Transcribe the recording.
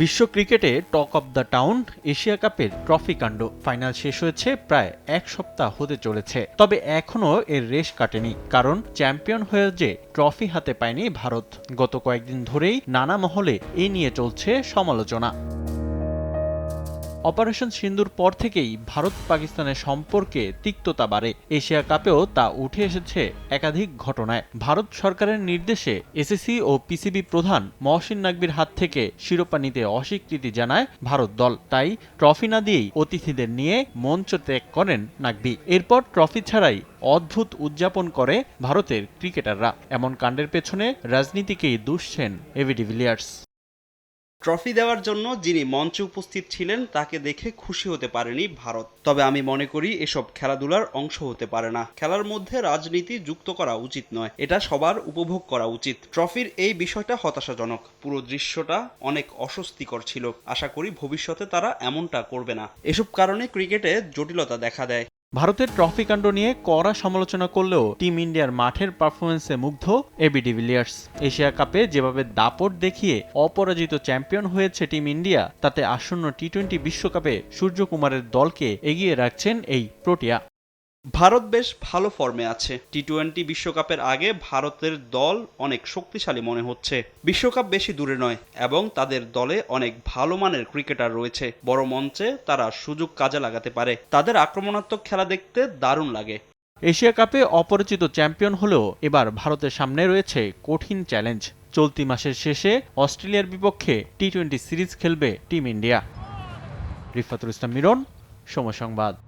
বিশ্ব ক্রিকেটে talk of the town, Asia কাপের ট্রফি কাণ্ড ফাইনাল শেষ হয়েছে প্রায় এক সপ্তাহ হতে চলেছে। তবে এখনও এর রেশ কাটেনি, কারণ চ্যাম্পিয়ন হয়ে যে ট্রফি হাতে পায়নি ভারত। গত কয়েকদিন ধরেই নানা মহলে এ নিয়ে চলছে সমালোচনা। অপারেশন সিন্দুর পর থেকেই ভারত পাকিস্তানের সম্পর্কে তিক্ততা বাড়ে। এশিয়া কাপেও তা উঠে এসেছে একাধিক ঘটনায়। ভারত সরকারের নির্দেশে এসএসসি ও পিসিবি প্রধান মহসিন নাকবির হাত থেকে শিরোপা নিতে অস্বীকৃতি জানায় ভারত দল। তাই ট্রফি না দিয়েই অতিথিদের নিয়ে মঞ্চ ত্যাগ করেন নাকবি এরপর ট্রফি ছাড়াই অদ্ভুত উদযাপন করে ভারতের ক্রিকেটাররা। এমন কাণ্ডের পেছনে রাজনীতিকেই দুষছেন A B de Villiers trophy দেওয়ার জন্য যিনি মঞ্চে উপস্থিত ছিলেন, তাকে দেখে খুশি হতে পারেনি ভারত। তবে আমি মনে করি এসব খেলাধুলার অংশ হতে পারে না। খেলার মধ্যে রাজনীতি যুক্ত করা উচিত নয়। এটা সবার উপভোগ করা উচিত। ট্রফির এই বিষয়টা হতাশাজনক। পুরো দৃশ্যটা অনেক অস্বস্তিকর ছিল। আশা করি ভবিষ্যতে তারা এমনটা করবে না। এসব কারণে ক্রিকেটে জটিলতা দেখা দেয়। ভারতের ট্রফি কাণ্ড নিয়ে কড়া সমালোচনা করলেও টিম ইন্ডিয়ার মাঠের পারফরমেন্সে মুগ্ধ এবি ডিভিলিয়ার্স এশিয়া কাপে যেভাবে দাপট দেখিয়ে অপরাজিত চ্যাম্পিয়ন হয়েছে টিম ইন্ডিয়া, তাতে আসন্ন টি টোয়েন্টি বিশ্বকাপে সূর্যকুমারের দলকে এগিয়ে রাখছেন এই প্রোটিয়া। ভারত বেশ ভালো ফর্মে আছে। টি টোয়েন্টি বিশ্বকাপের আগে ভারতের দল অনেক শক্তিশালী মনে হচ্ছে। বিশ্বকাপ বেশি দূরে নয় এবং তাদের দলে অনেক ভালো মানের ক্রিকেটার রয়েছে। বড় মঞ্চে তারা সুযোগ কাজে লাগাতে পারে। তাদের আক্রমণাত্মক খেলা দেখতে দারুণ লাগে। এশিয়া কাপে অপরিচিত চ্যাম্পিয়ন হলেও এবার ভারতের সামনে রয়েছে কঠিন চ্যালেঞ্জ চলতি মাসের শেষে অস্ট্রেলিয়ার বিপক্ষে টি টোয়েন্টি সিরিজ খেলবে টিম ইন্ডিয়া রিফাতুল ইসলাম মিরন, সময় সংবাদ।